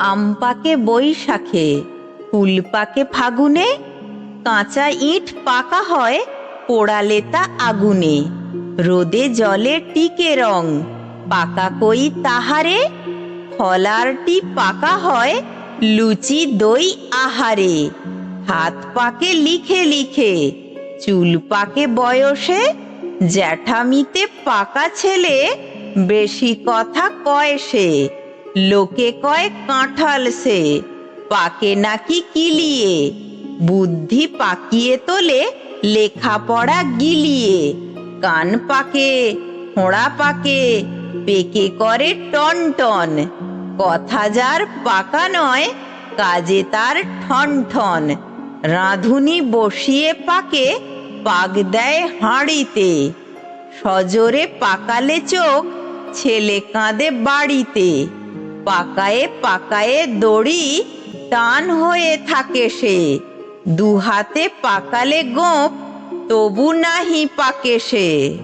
আম পাকে বৈশাখে, ফুল পাকে ফাগুনে, কাঁচা ইট পাকা হয় পোড়ালে তা আগুনে। রোদে জলে টিকে রং, পাকা কই তাহারে ফলারটি পাকা হয় লুচি দই আহারে। হাত পাকে লিখে লিখে, চুল পাকে বয়সে জ্যাঠামিতে পাকা ছেলে, বেশি কথা কয় সে, লোকে কয় কাঁঠাল সে, পাকে নাকি কিলিয়ে, বুদ্ধি পাকিয়ে তোলে, লেখাপড়া গিলিয়ে, কান পাকে, ফোঁড়া পাকে, পেকে করে টন টন, কথা যার পাকা নয়, কাজে তার ঠন ঠন, রাঁধুনি বসিয়ে পাকে পাক দেয় হাঁড়িতে। সজোরে পাকালে চোখ, ছেলে কাঁদে বাড়িতে। পাকায়ে পাকায়ে দড়ি টান হয়ে থাকে সে। দুহাতে পাকালে গোপ তবু নাহি পাকে সে।